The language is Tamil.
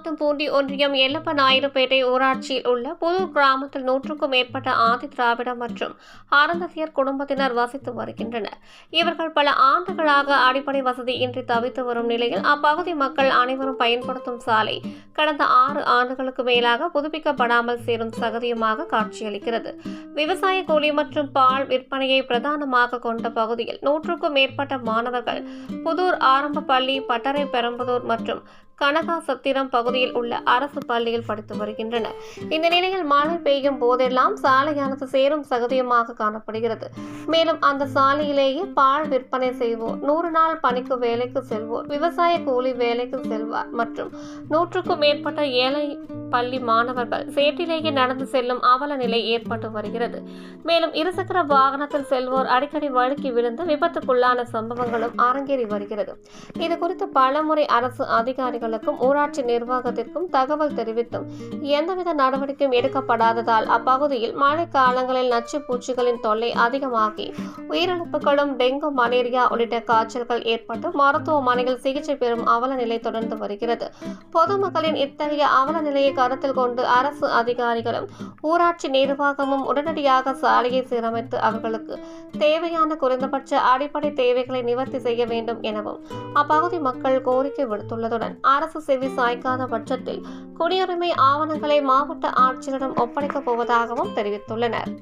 பூண்டி ஒன்றியம் எல்லப்ப நாயுடுபேட்டை ஊராட்சியில் உள்ள புது கிராமத்தில் நூற்றுக்கும் மேற்பட்ட ஆதி திராவிட மற்றும் அருந்ததியர் குடும்பத்தினர் வசித்து வருகின்றனர். இவர்கள் பல ஆண்டுகளாக அடிப்படை வசதியின்றி தவித்து வரும் நிலையில் அப்பகுதி மக்கள் அனைவரும் பயன்படுத்தும் சாலை கடந்த ஆறு ஆண்டுகளுக்கு மேலாக புதுப்பிக்கப்படாமல் சேரும் சகதியுமாக காட்சியளிக்கிறது. விவசாய கூலி மற்றும் பால் விற்பனையை பிரதானமாக கொண்ட பகுதியில் நூற்றுக்கும் மேற்பட்ட மாணவர்கள் புதூர் ஆரம்ப பள்ளி பட்டறை பெரம்பலூர் மற்றும் கனகாசத்திரம் பகுதியில் உள்ள அரசு பள்ளியில் படித்து வருகின்றனர். இந்த நிலையில் மழை பெய்யும் போதெல்லாம் சாலையானது சேரும் சகதியமாக காணப்படுகிறது. மேலும் அந்த சாலையிலேயே பால் விற்பனை செய்வோர் நூறு நாள் பணிக்கு வேலைக்கு செல்வோர் விவசாய கூலி வேலைக்கு செல்வார் மற்றும் நூற்றுக்கும் மேற்பட்ட ஏழை பள்ளி மாணவர்கள் சேற்றிலேயே நடந்து செல்லும் அவல நிலை ஏற்பட்டு வருகிறது. மேலும் இருசக்கர வாகனத்தில் செல்வோர் அடிக்கடி வழுக்கி விழுந்து விபத்துக்குள்ளான சம்பவங்களும் அரங்கேறி வருகிறது. இது குறித்து பலமுறை அரசு அதிகாரிகள் அதிகாரிகளுக்கும் ஊராட்சி நிர்வாகத்திற்கும் தகவல் தெரிவித்தும் எந்தவித நடவடிக்கையும் எடுக்கப்படாததால் அப்பகுதியில் மழை காலங்களில் நச்சு பூச்சிகளின் தொல்லை அதிகமாகி உயிரிழப்புகளும் டெங்கு மலேரியா உள்ளிட்ட காய்ச்சல்கள் ஏற்பட்டு மருத்துவமனையில் சிகிச்சை பெறும் அவல நிலை தொடர்ந்து வருகிறது. பொதுமக்களின் இத்தகைய அவல நிலையை கருத்தில் கொண்டு அரசு அதிகாரிகளும் ஊராட்சி நிர்வாகமும் உடனடியாக சாலையை சீரமைத்து அவர்களுக்கு தேவையான குறைந்தபட்ச அடிப்படை தேவைகளை நிவர்த்தி செய்ய வேண்டும் எனவும் அப்பகுதி மக்கள் கோரிக்கை விடுத்துள்ளதுடன் அரசு செவி சாய்க்காத பட்சத்தில் குடியுரிமை ஆவணங்களை மாவட்ட ஆட்சியரிடம் ஒப்படைக்கப் போவதாகவும் தெரிவித்துள்ளனர்.